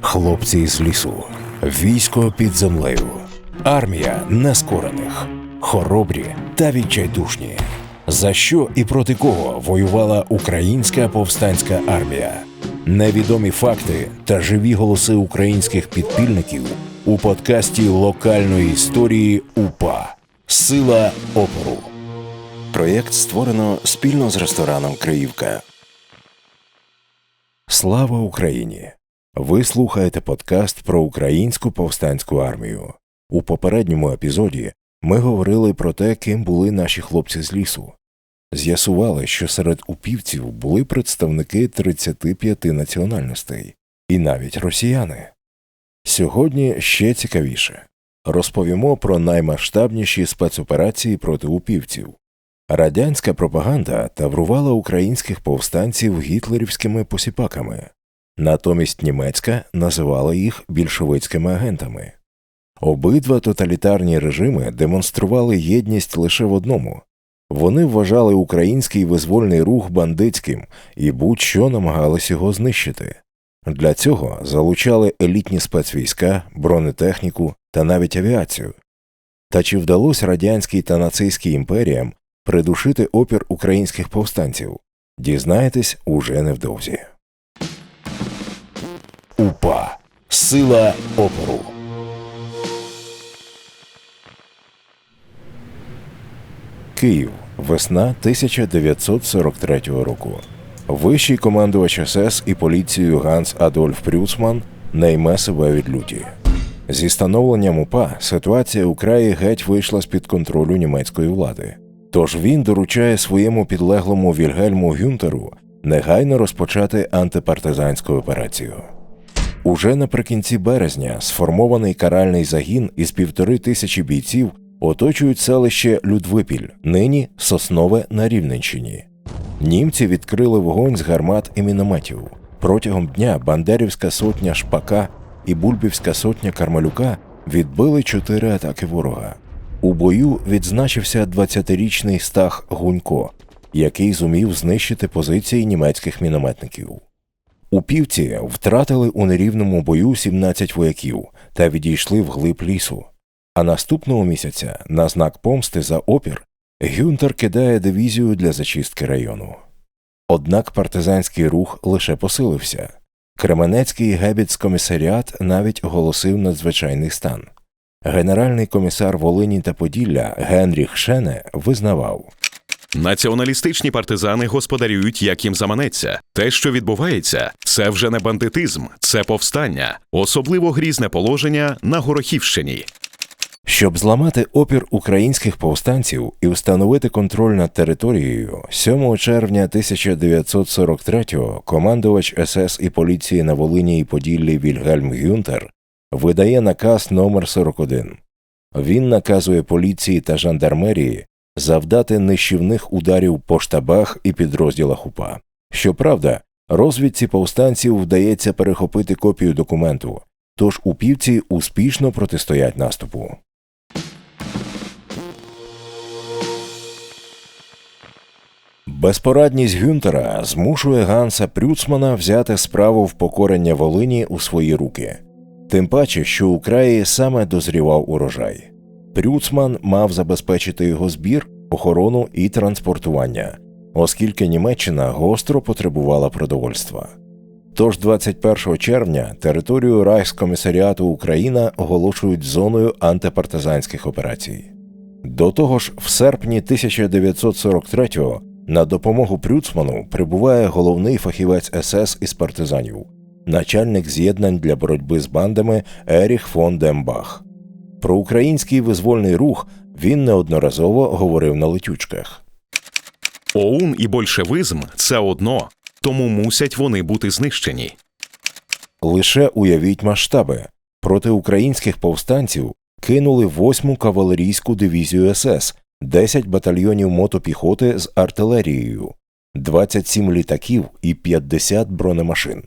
Хлопці з лісу, військо під землею, армія нескорених, хоробрі та відчайдушні. За що і проти кого воювала українська повстанська армія? Невідомі факти та живі голоси українських підпільників у подкасті локальної історії УПА Сила опору. Проєкт створено спільно з рестораном Криївка. Слава Україні! Ви слухаєте подкаст про українську повстанську армію. У попередньому епізоді ми говорили про те, ким були наші хлопці з лісу. З'ясували, що серед упівців були представники 35 національностей і навіть росіяни. Сьогодні ще цікавіше розповімо про наймасштабніші спецоперації проти упівців. Радянська пропаганда таврувала українських повстанців гітлерівськими посіпаками, натомість німецька називала їх більшовицькими агентами. Обидва тоталітарні режими демонстрували єдність лише в одному вони вважали український визвольний рух бандитським і будь-що намагались його знищити. Для цього залучали елітні спецвійська, бронетехніку та навіть авіацію. Та чи вдалося радянській та нацистській імперіям придушити опір українських повстанців? Дізнаєтесь уже невдовзі. УПА Сила опору. Київ. Весна 1943 року. Вищий командувач СС і поліцією Ганс Адольф Прюцман не йме себе від люті. Зі становленням УПА ситуація у краї геть вийшла з під контролю німецької влади. Тож він доручає своєму підлеглому Вільгельму Гюнтеру негайно розпочати антипартизанську операцію. Уже наприкінці березня сформований каральний загін із півтори тисячі бійців оточують селище Людвипіль, нині Соснове на Рівненщині. Німці відкрили вогонь з гармат і мінометів. Протягом дня Бандерівська сотня Шпака і Бульбівська сотня Кармалюка відбили чотири атаки ворога. У бою відзначився 20-річний стах Гунько, який зумів знищити позиції німецьких мінометників. У півці втратили у нерівному бою 17 вояків та відійшли вглиб лісу. А наступного місяця, на знак помсти за опір, Гюнтер кидає дивізію для зачистки району. Однак партизанський рух лише посилився. Кременецький гебіцкомісаріат навіть оголосив надзвичайний стан. Генеральний комісар Волині та Поділля Генріх Шене визнавав Націоналістичні партизани господарюють, як їм заманеться. Те, що відбувається, це вже не бандитизм, це повстання, особливо грізне положення на Горохівщині. Щоб зламати опір українських повстанців і встановити контроль над територією, 7 червня 1943-го командувач СС і поліції на Волині і Поділлі Вільгельм Гюнтер видає наказ номер 41 Він наказує поліції та жандармерії завдати нищівних ударів по штабах і підрозділах УПА. Щоправда, розвідці повстанців вдається перехопити копію документу, тож упівці успішно протистоять наступу. Безпорадність Гюнтера змушує Ганса Прюцмана взяти справу в покорення Волині у свої руки, тим паче, що у краї саме дозрівав урожай. Прюцман мав забезпечити його збір, охорону і транспортування, оскільки Німеччина гостро потребувала продовольства. Тож 21 червня територію Райхскомісаріату Україна оголошують зоною антипартизанських операцій. До того ж, в серпні 1943-го на допомогу Прюцману прибуває головний фахівець СС із партизанів, начальник з'єднань для боротьби з бандами Еріх фон Дембах. Про український визвольний рух він неодноразово говорив на летючках. ОУН і большевизм це одно, тому мусять вони бути знищені. Лише уявіть масштаби проти українських повстанців кинули 8-му кавалерійську дивізію СС, 10 батальйонів мотопіхоти з артилерією, 27 літаків і 50 бронемашин.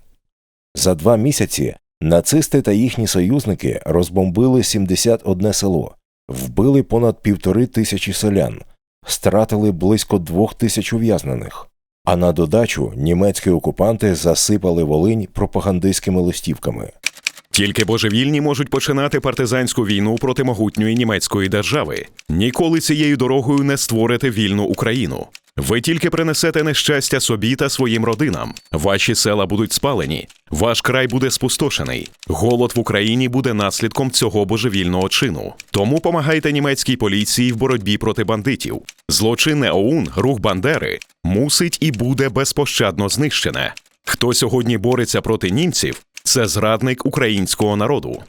За два місяці нацисти та їхні союзники розбомбили 71 село, вбили понад півтори тисячі селян, стратили близько двох тисяч ув'язнених. А на додачу німецькі окупанти засипали Волинь пропагандистськими листівками. Тільки божевільні можуть починати партизанську війну проти могутньої німецької держави. Ніколи цією дорогою не створите вільну Україну. Ви тільки принесете нещастя собі та своїм родинам. Ваші села будуть спалені, ваш край буде спустошений. Голод в Україні буде наслідком цього божевільного чину. Тому помагайте німецькій поліції в боротьбі проти бандитів. Злочинне ОУН, рух Бандери, мусить і буде безпощадно знищене. Хто сьогодні бореться проти німців, це зрадник українського народу.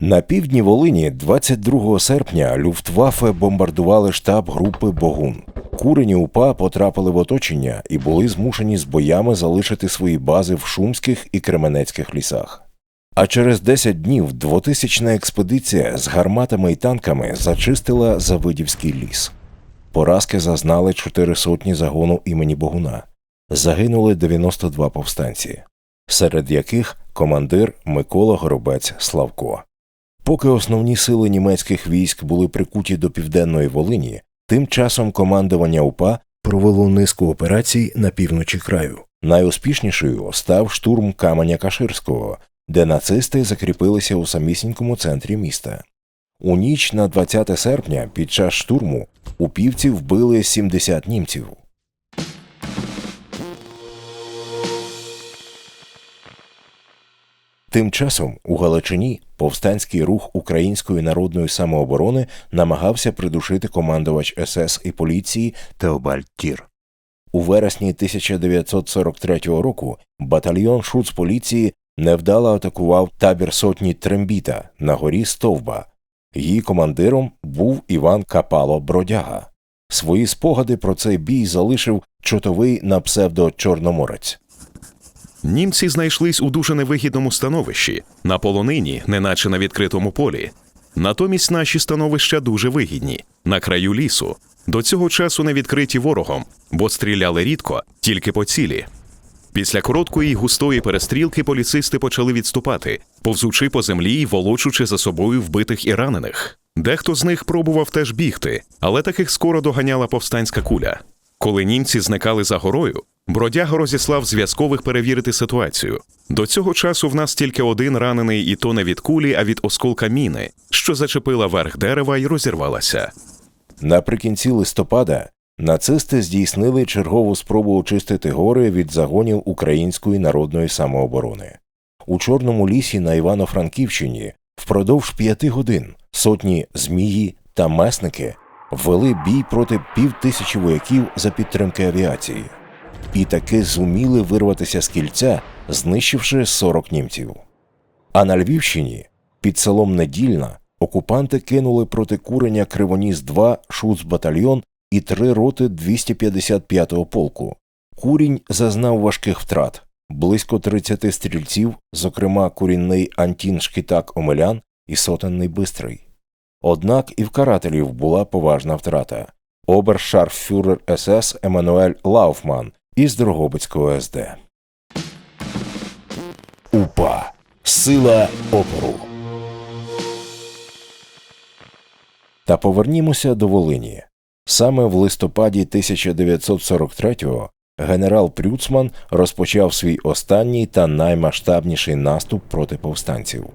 На півдні Волині 22 серпня Люфтваффе бомбардували штаб групи Богун. Курені УПА потрапили в оточення і були змушені з боями залишити свої бази в Шумських і Кременецьких лісах. А через 10 днів двотисячна експедиція з гарматами і танками зачистила Завидівський ліс. Поразки зазнали чотири сотні загону імені Богуна. Загинули 92 повстанці, серед яких командир Микола Горобець Славко. Поки основні сили німецьких військ були прикуті до південної Волині, тим часом командування УПА провело низку операцій на півночі краю. Найуспішнішою став штурм Каменя Каширського, де нацисти закріпилися у самісінькому центрі міста. У ніч на 20 серпня під час штурму упівці вбили 70 німців. Тим часом у Галичині повстанський рух Української народної самооборони намагався придушити командувач СС і поліції Теобальд Тір. У вересні 1943 року батальйон шуцполіції невдало атакував табір сотні Трембіта на горі Стовба. Її командиром був Іван Капало Бродяга. Свої спогади про цей бій залишив чотовий на псевдо Чорноморець. Німці знайшлись у дуже невигідному становищі на полонині, неначе на відкритому полі. Натомість наші становища дуже вигідні на краю лісу. До цього часу не відкриті ворогом, бо стріляли рідко, тільки по цілі. Після короткої й густої перестрілки поліцисти почали відступати, повзучи по землі й волочучи за собою вбитих і ранених. Дехто з них пробував теж бігти, але таких скоро доганяла повстанська куля. Коли німці зникали за горою, бродяга розіслав зв'язкових перевірити ситуацію. До цього часу в нас тільки один ранений, і то не від кулі, а від осколка міни, що зачепила верх дерева і розірвалася. Наприкінці листопада нацисти здійснили чергову спробу очистити гори від загонів Української народної самооборони. У Чорному лісі на Івано-Франківщині впродовж п'яти годин сотні змії та месники ввели бій проти півтисячі вояків за підтримки авіації, і таки зуміли вирватися з кільця, знищивши 40 німців. А на Львівщині під селом Недільна окупанти кинули проти куреня Кривоніс 2 шуцбатальйон і три роти 255-го полку. Курінь зазнав важких втрат близько 30 стрільців, зокрема курінний Антін Шкітак Омелян і сотенний Бистрий. Однак і в карателів була поважна втрата обершарфюрер СС Еммануель Лауфман із Дрогобицького СД. УПА Сила опору. Та повернімося до Волині. Саме в листопаді 1943-го генерал Прюцман розпочав свій останній та наймасштабніший наступ проти повстанців.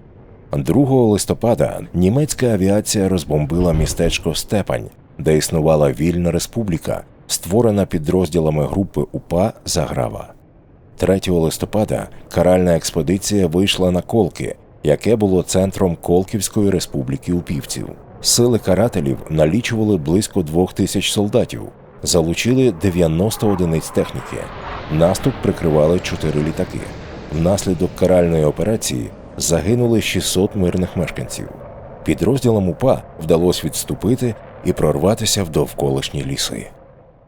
2 листопада німецька авіація розбомбила містечко Степань, де існувала вільна республіка, створена підрозділами групи УПА Заграва. 3 листопада каральна експедиція вийшла на Колки, яке було центром Колківської республіки упівців. Сили карателів налічували близько двох тисяч солдатів, залучили 90 одиниць техніки. Наступ прикривали чотири літаки. Внаслідок каральної операції загинули 600 мирних мешканців. Підрозділам УПА вдалося відступити і прорватися в довколишні ліси.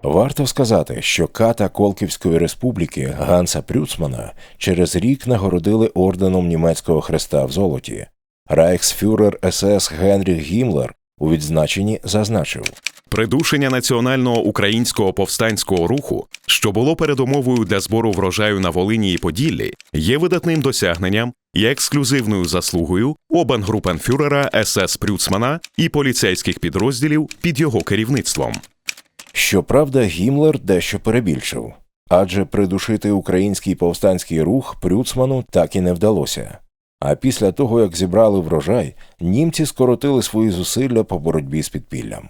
Варто сказати, що ката Колківської республіки Ганса Прюцмана через рік нагородили орденом німецького хреста в золоті. Райхсфюрер СС Генріх Гімлер у відзначенні зазначив. Придушення національного українського повстанського руху, що було передумовою для збору врожаю на Волині і Поділлі, є видатним досягненням і ексклюзивною заслугою обангрупенфюрера СС Прюцмана і поліцейських підрозділів під його керівництвом. Щоправда, Гімлер дещо перебільшив. адже придушити український повстанський рух Прюцману так і не вдалося. А після того, як зібрали врожай, німці скоротили свої зусилля по боротьбі з підпіллям.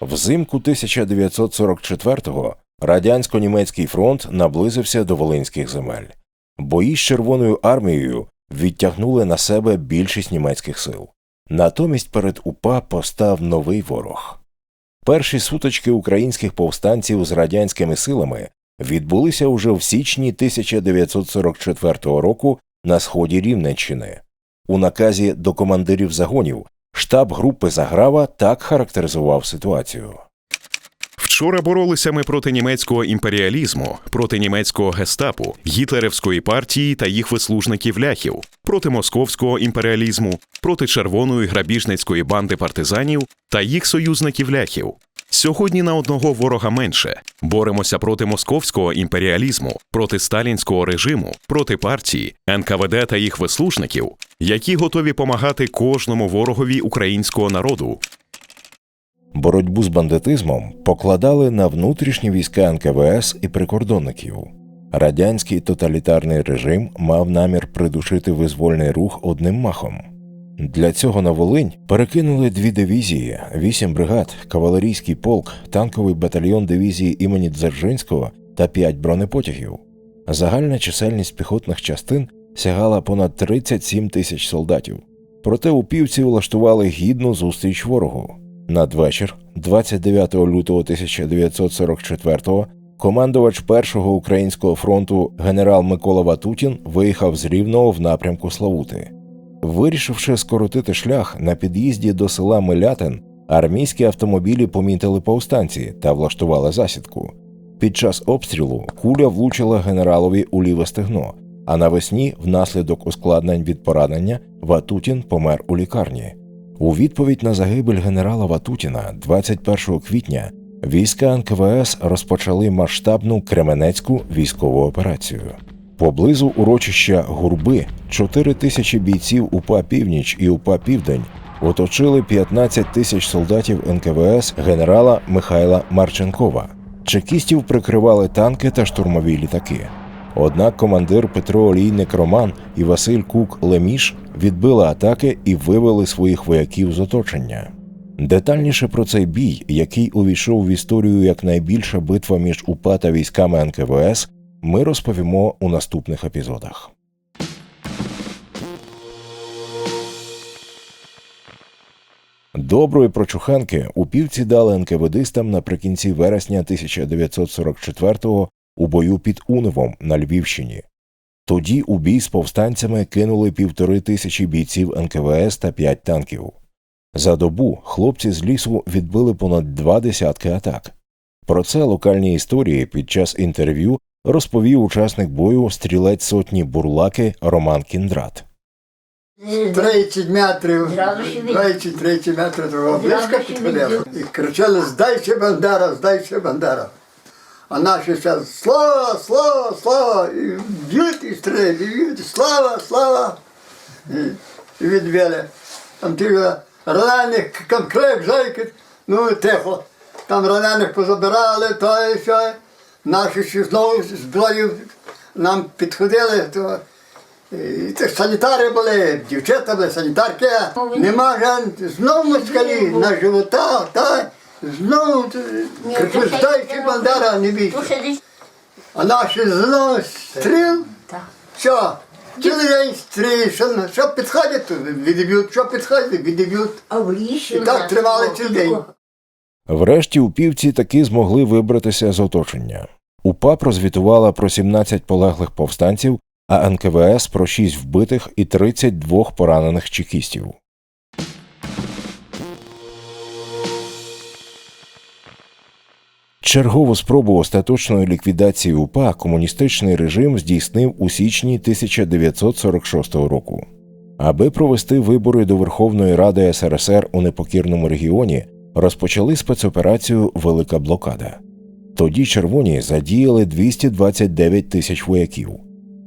Взимку 1944-го радянсько-німецький фронт наблизився до Волинських земель. Бої з Червоною армією відтягнули на себе більшість німецьких сил. Натомість перед УПА постав новий ворог. Перші сутички українських повстанців з радянськими силами відбулися уже в січні 1944 року на сході Рівненщини. У наказі до командирів загонів штаб групи Заграва так характеризував ситуацію. Вчора боролися ми проти німецького імперіалізму, проти німецького гестапу, гітлерівської партії та їх вислужників ляхів, проти московського імперіалізму, проти червоної грабіжницької банди партизанів та їх союзників ляхів. Сьогодні на одного ворога менше. Боремося проти московського імперіалізму, проти сталінського режиму, проти партії, НКВД та їх вислужників, які готові помагати кожному ворогові українського народу, Боротьбу з бандитизмом покладали на внутрішні війська НКВС і прикордонників. Радянський тоталітарний режим мав намір придушити визвольний рух одним махом. Для цього на Волинь перекинули дві дивізії, вісім бригад, кавалерійський полк, танковий батальйон дивізії імені Дзержинського та п'ять бронепотягів. Загальна чисельність піхотних частин сягала понад 37 тисяч солдатів. Проте упівці влаштували гідну зустріч ворогу. Надвечір, 29 лютого 1944-го, командувач першого українського фронту генерал Микола Ватутін виїхав з Рівного в напрямку Славути. Вирішивши скоротити шлях на під'їзді до села Милятин, армійські автомобілі помітили повстанці та влаштували засідку. Під час обстрілу куля влучила генералові у ліве стегно, а навесні, внаслідок ускладнень від поранення, Ватутін помер у лікарні. У відповідь на загибель генерала Ватутіна 21 квітня війська НКВС розпочали масштабну Кременецьку військову операцію. Поблизу урочища Гурби 4 тисячі бійців УПА Північ і УПА Південь оточили 15 тисяч солдатів НКВС генерала Михайла Марченкова. Чекістів прикривали танки та штурмові літаки. Однак командир Петро Олійник Роман і Василь Кук Леміш відбили атаки і вивели своїх вояків з оточення. Детальніше про цей бій, який увійшов в історію як найбільша битва між УПА та військами НКВС, ми розповімо у наступних епізодах. Доброї прочуханки упівці дали НКВДистам наприкінці вересня 1944-го у бою під Уневом на Львівщині. Тоді у бій з повстанцями кинули півтори тисячі бійців НКВС та п'ять танків. За добу хлопці з лісу відбили понад два десятки атак. Про це локальні історії під час інтерв'ю розповів учасник бою стрілець сотні бурлаки Роман Кіндрат. 30 метрів, Зразу ж і видно. 20-30 метрів близько підходили. І кричали «Здайся, Бандера, здайся, Бандера». А наші все «Слава, слава, слава!» І б'ють і стріляють, і б'ють «Слава, слава!» І, відбили. Там ті ранених, конкрет, зайки, ну тихо. Там ранених позабирали, то і все. Наші ще знову зброю нам підходили, то і це санітари були, дівчата були, санітарки. Нема жен, знову москалі на животах, та знову здайся, бандера, не бійся. Ну. А наші знову стріл, все, цілий день стріл, що, що підходять, то відіб'ють, що підходять, відіб'ють. А. І так тривали цілий день. Врешті упівці таки змогли вибратися з оточення. УПА прозвітувала про 17 полеглих повстанців, а НКВС про 6 вбитих і 32 поранених чекістів. Чергову спробу остаточної ліквідації УПА комуністичний режим здійснив у січні 1946 року. Аби провести вибори до Верховної Ради СРСР у непокірному регіоні, розпочали спецоперацію Велика блокада. Тоді червоні задіяли 229 тисяч вояків.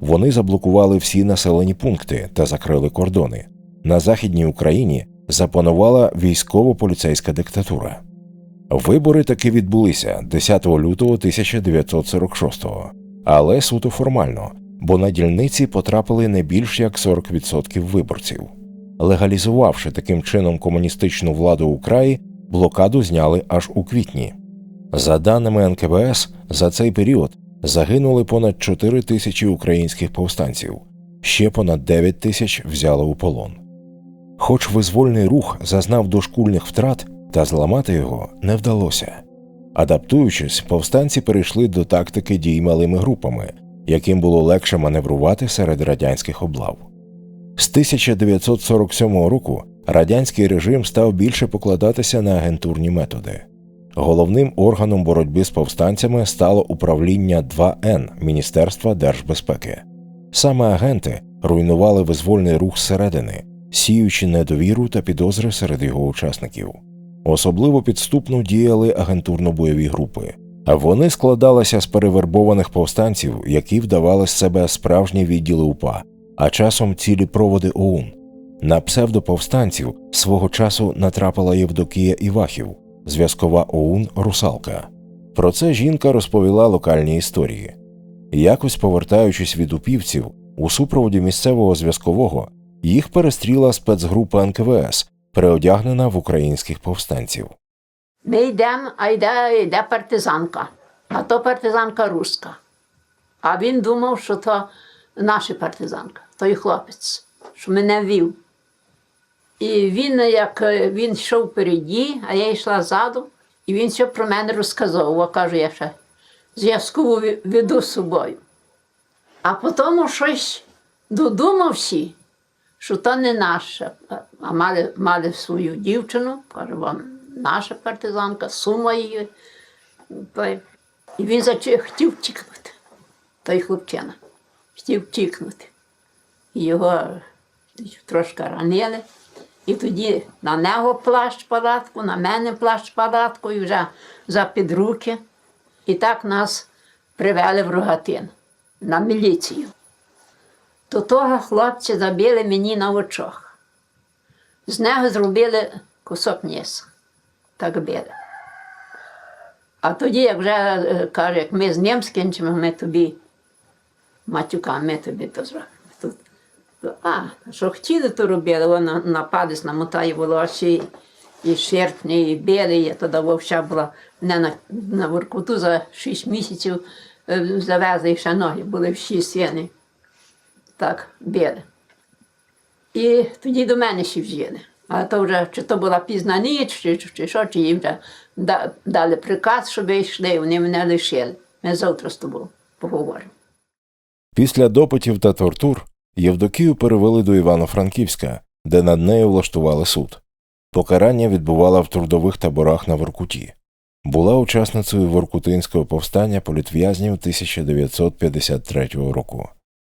Вони заблокували всі населені пункти та закрили кордони. На західній Україні запанувала військово-поліцейська диктатура. Вибори таки відбулися 10 лютого 1946-го, але суто формально, бо на дільниці потрапили не більш як 40% виборців. Легалізувавши таким чином комуністичну владу у краї, блокаду зняли аж у квітні. За даними НКВС, за цей період загинули понад 4 тисячі українських повстанців, ще понад 9 тисяч взяли у полон. Хоч визвольний рух зазнав дошкульних втрат, та зламати його не вдалося. Адаптуючись, повстанці перейшли до тактики дій малими групами, яким було легше маневрувати серед радянських облав. З 1947 року радянський режим став більше покладатися на агентурні методи. Головним органом боротьби з повстанцями стало управління 2Н Міністерства держбезпеки. Саме агенти руйнували визвольний рух зсередини, сіючи недовіру та підозри серед його учасників. Особливо підступно діяли агентурно-бойові групи. Вони складалися з перевербованих повстанців, які вдавали з себе справжні відділи УПА, а часом цілі проводи ОУН. На псевдоповстанців свого часу натрапила Євдокія Івахів, зв'язкова ОУН Русалка. Про це жінка розповіла локальні історії. Якось повертаючись від упівців, у супроводі місцевого зв'язкового їх перестріла спецгрупа НКВС, переодягнена в українських повстанців. Ми йдемо, а йде, йде партизанка, а то партизанка руська. А він думав, що то наша партизанка, той хлопець, що мене вів. І він, як е, він йшов впереді, а я йшла ззаду, і він все про мене розказав. А кажу, я ще зв'язково веду з собою. А потім щось додумався, що то не наша, а мали, мали свою дівчину, каже, вам наша партизанка, сума її. І він зачав, хотів втікнути, той хлопчина. Хотів втікнути. Його трошки ранили. І тоді на нього плащ палатку, на мене плащ палатку, і вже за під руки. І так нас привели в рогатин на міліцію. То того хлопця забили мені на очах. З нього зробили кусок м'яса. Так били. А тоді, як вже е, каже, як ми з ним скінчимо, ми тобі, матюка, ми тобі то зробимо. Тут, то, а, що хотіли, то робили, вона нападись, намотає волосся і, і шерпні, і били. Я тоді вовша була мене на, на Воркуту за 6 місяців е, завезли, ще ноги були всі сіни. Так, били. І тоді до мене ще вжили. А то вже чи то була пізна ніч, чи, чи, що, чи їм вже да- дали приказ, щоб йшли, вони мене лишили. Ми завтра з тобою поговоримо. Після допитів та тортур Євдокію перевели до Івано-Франківська, де над нею влаштували суд. Покарання відбувала в трудових таборах на Воркуті. Була учасницею Воркутинського повстання політв'язнів 1953 року.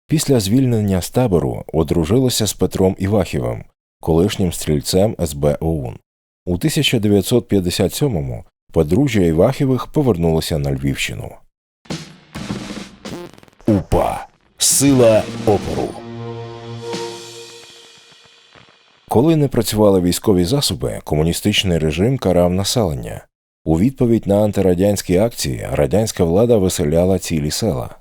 Після звільнення з табору одружилася з Петром Івахівим, колишнім стрільцем СБ ОУН. У 1957-му подружжя Івахівих повернулося на Львівщину. УПА Сила опору. Коли не працювали військові засоби, комуністичний режим карав населення. У відповідь на антирадянські акції радянська влада виселяла цілі села.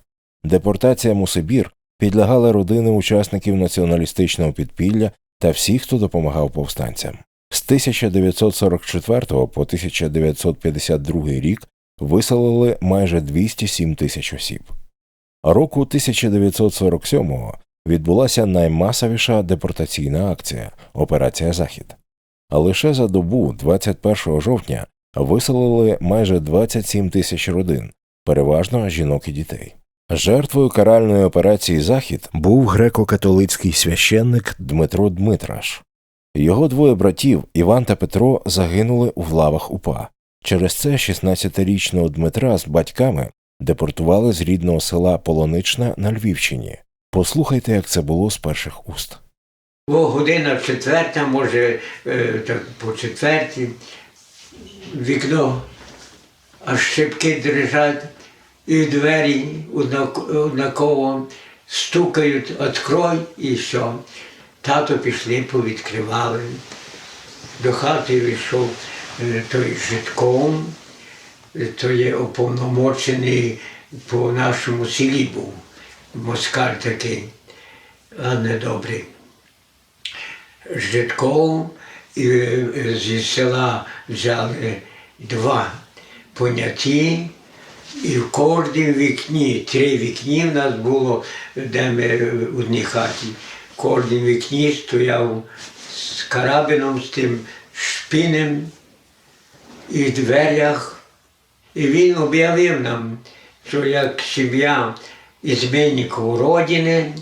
Депортаціям у Сибір підлягали родини учасників націоналістичного підпілля та всі, хто допомагав повстанцям. З 1944 по 1952 рік виселили майже 207 тисяч осіб. Року 1947-го відбулася наймасовіша депортаційна акція Операція Захід. А лише за добу 21 жовтня виселили майже 27 тисяч родин, переважно жінок і дітей. Жертвою каральної операції Захід був греко-католицький священник Дмитро Дмитраш. Його двоє братів Іван та Петро загинули у лавах УПА. Через це 16-річного Дмитра з батьками депортували з рідного села Полонична на Львівщині. Послухайте, як це було з перших уст. О, година четверта, може, е, так по четвертій, вікно, аж шибки дрижать, і двері однак- однаково стукають, відкрой і все. Тато пішли, повідкривали. До хати війшов, е, той Житком, е, то є уповномочений по нашому селі був. Москаль такий, а не добрий. Житков і е, зі села взяли два поняті, і в кожній вікні, три вікні в нас було, де ми в одній хаті. В кожній вікні стояв з карабином, з тим шпинем і в дверях. І він об'явив нам, що як сім'я ізменників родини,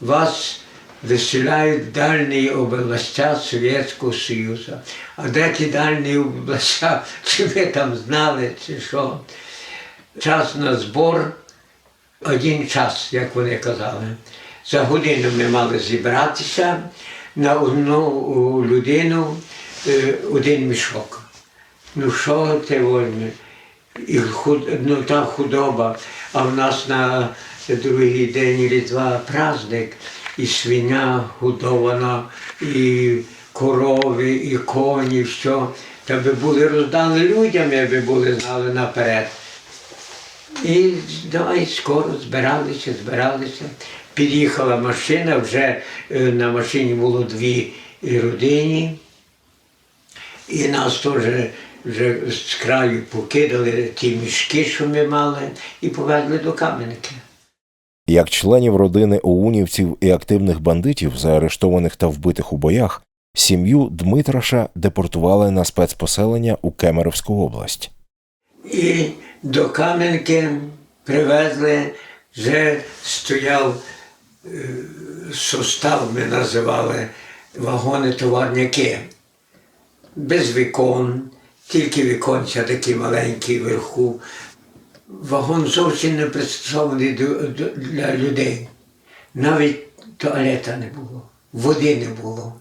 вас виселяють в дальні областя Совєтського Союзу. А де ті дальні областя, чи ви там знали, чи що? Час на збор, один час, як вони казали. За годину ми мали зібратися на одну людину е, один мішок. Ну що ти возьме? І худ, ну, та худоба, а в нас на другий день Різдва праздник, і свиня годована, і корови, і коні, все. Та би були роздали людям, якби були знали наперед. І давай скоро збиралися, збиралися. Під'їхала машина, вже е, на машині було дві родині. І нас теж вже з краю покидали ті мішки, що ми мали, і повезли до Кам'янки. Як членів родини оунівців і активних бандитів, заарештованих та вбитих у боях, сім'ю Дмитраша депортували на спецпоселення у Кемеровську область. І до Кам'янки привезли, вже стояв е, состав, ми називали вагони-товарняки. Без вікон, тільки віконця такі маленькі вверху. Вагон зовсім не пристосований для людей. Навіть туалета не було, води не було.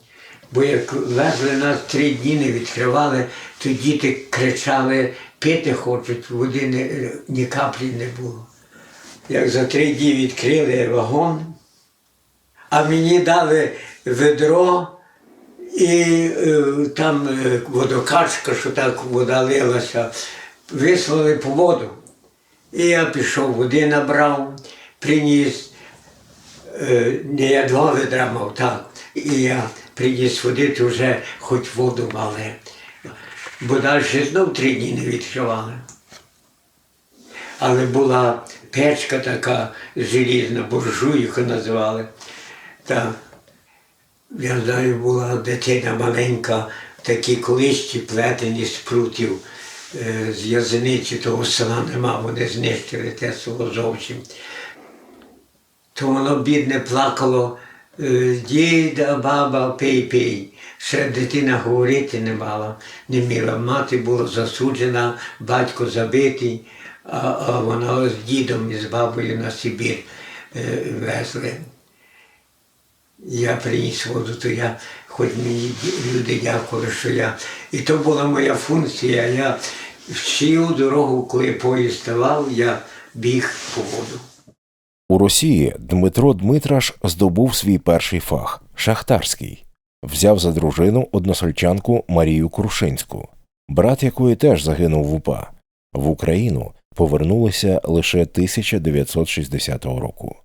Бо як везли нас три дні не відкривали, то діти кричали, пити хочуть, води не, ні каплі не було. Як за три дні відкрили вагон, а мені дали ведро і е, там е, водокачка, що так вода лилася, вислали по воду. І я пішов, води набрав, приніс, е, не я два ведра мав, так. І я приніс води, то вже хоч воду мали. Бо далі знов три дні не відкривали. Але була печка така желізна, буржуйка називали. Та, я знаю, була дитина маленька, такі колищі плетені з прутів е, з язениці того села нема, вони знищили те село зовсім. То воно бідне плакало, е, діда, баба, пий, пий. Ще дитина говорити не мала, не вміла. Мати була засуджена, батько забитий, а, а вона з дідом і з бабою на Сибір е, везли. Я приніс воду, то я, хоч мені люди дякували, що я. І то була моя функція. Я всю дорогу, коли поїзд ставав, я біг по воду. У Росії Дмитро Дмитраш здобув свій перший фах шахтарський, взяв за дружину односельчанку Марію Крушинську, брат якої теж загинув в УПА. В Україну повернулися лише 1960 року.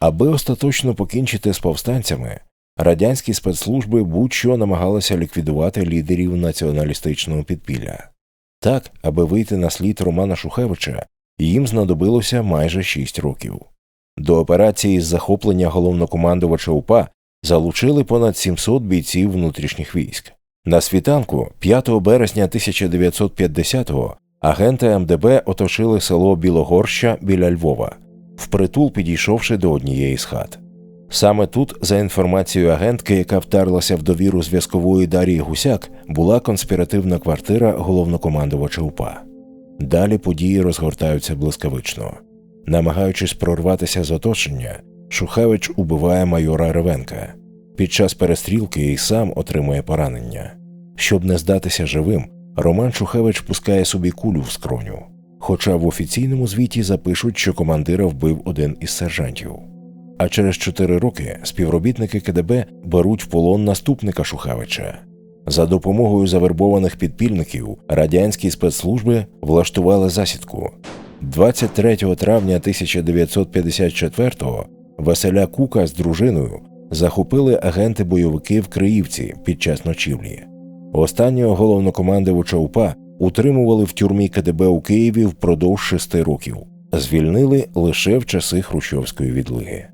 Аби остаточно покінчити з повстанцями, радянські спецслужби будь-що намагалися ліквідувати лідерів націоналістичного підпілля. Так, аби вийти на слід Романа Шухевича, їм знадобилося майже шість років. До операції з захоплення головнокомандувача УПА залучили понад 700 бійців внутрішніх військ. На світанку, 5 березня 1950-го, агенти МДБ оточили село Білогорща біля Львова, впритул підійшовши до однієї з хат. Саме тут, за інформацією агентки, яка втерлася в довіру зв'язкової Дарії Гусяк, була конспіративна квартира головнокомандувача УПА. Далі події розгортаються блискавично. Намагаючись прорватися з оточення, Шухевич убиває майора Ревенка. Під час перестрілки і сам отримує поранення. Щоб не здатися живим, Роман Шухевич пускає собі кулю в скроню. Хоча в офіційному звіті запишуть, що командира вбив один із сержантів. А через чотири роки співробітники КДБ беруть в полон наступника Шухевича. За допомогою завербованих підпільників радянські спецслужби влаштували засідку. 23 травня 1954-го Василя Кука з дружиною захопили агенти-бойовики в Криївці під час ночівлі. Останнього головнокомандувача УПА утримували в тюрмі КДБ у Києві впродовж шести років. Звільнили лише в часи Хрущовської відлиги.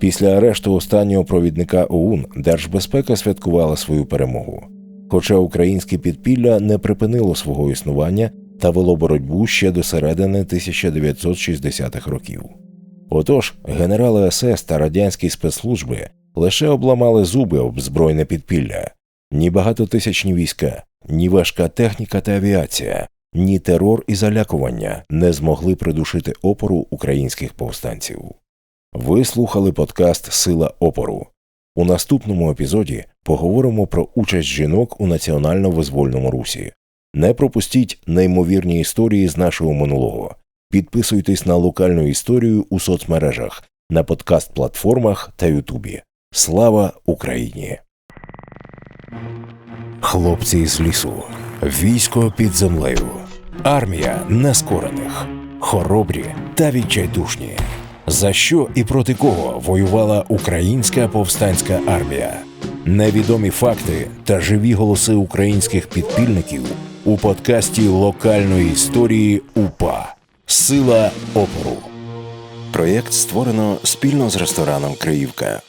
Після арешту останнього провідника ОУН Держбезпека святкувала свою перемогу. Хоча українське підпілля не припинило свого існування та вело боротьбу ще до середини 1960-х років. Отож, генерали СС та радянські спецслужби лише обламали зуби об збройне підпілля, ні багатотисячні війська, ні важка техніка та авіація, ні терор і залякування не змогли придушити опору українських повстанців. Ви слухали подкаст Сила опору. У наступному епізоді поговоримо про участь жінок у національно-визвольному русі. Не пропустіть неймовірні історії з нашого минулого. Підписуйтесь на локальну історію у соцмережах, на подкаст-платформах та Ютубі. Слава Україні! Хлопці з лісу, військо під землею, армія нескорених, хоробрі та відчайдушні. За що і проти кого воювала українська повстанська армія? Невідомі факти та живі голоси українських підпільників у подкасті локальної історії УПА Сила опору. Проєкт створено спільно з рестораном Криївка.